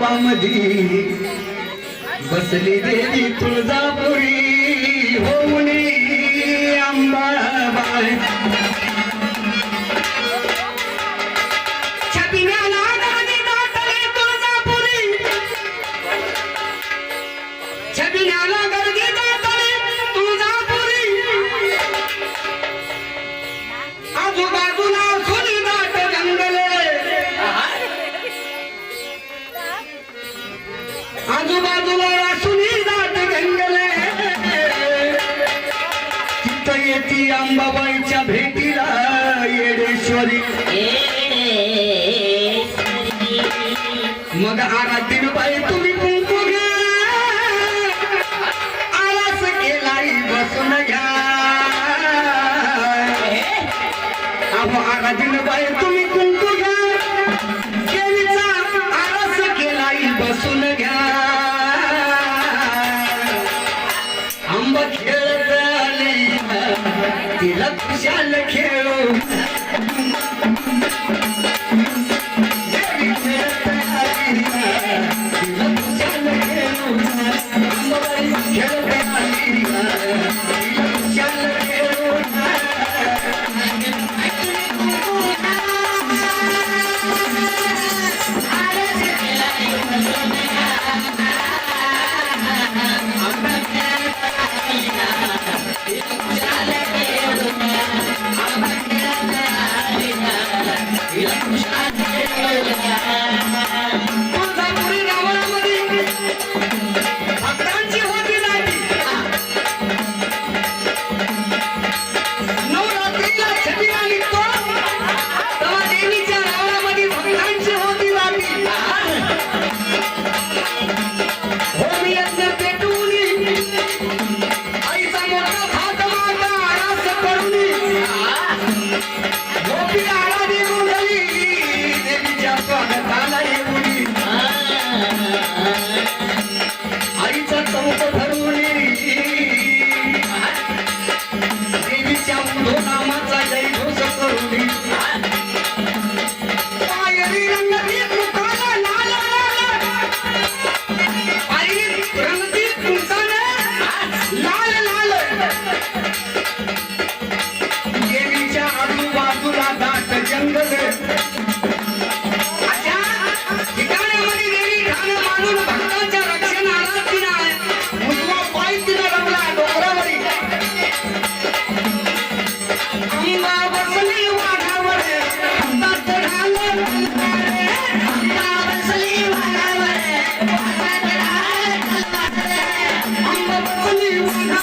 पार्वतीच्या बसली देवी तुळजापुरी होऊनी अंबाबाई. आजूबाजूला सुनी दाट जंगले. तिथं येती अंबाबाईच्या भेटीला येडेश्वरी. मग आराधीन बाई तुम्ही कुंकू घ्या. आळस केलाई बसून घ्या. अहो आराधीन बाई तिला खुशाल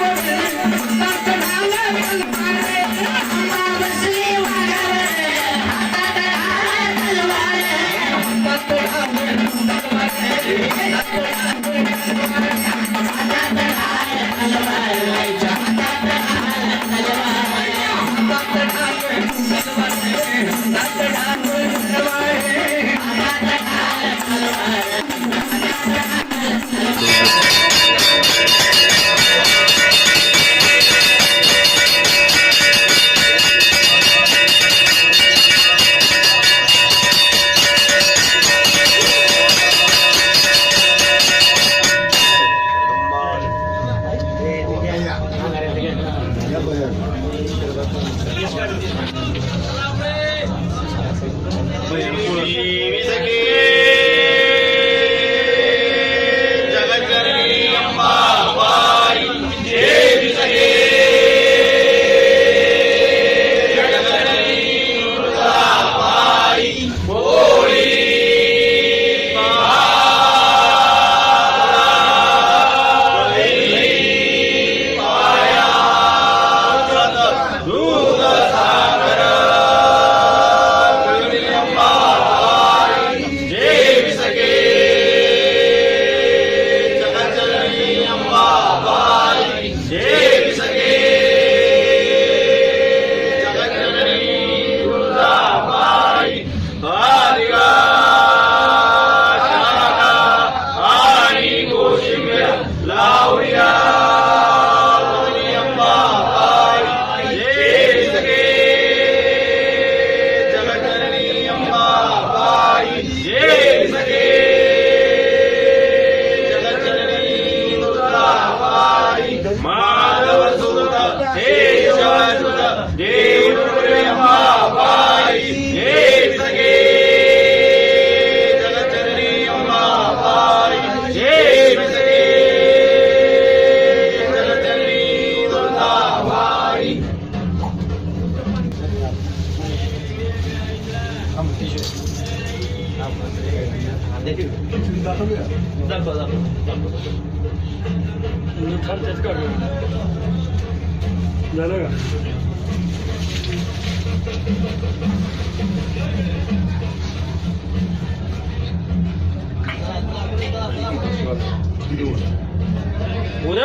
Música Bueno. 오늘 탈 때가 날아가 오늘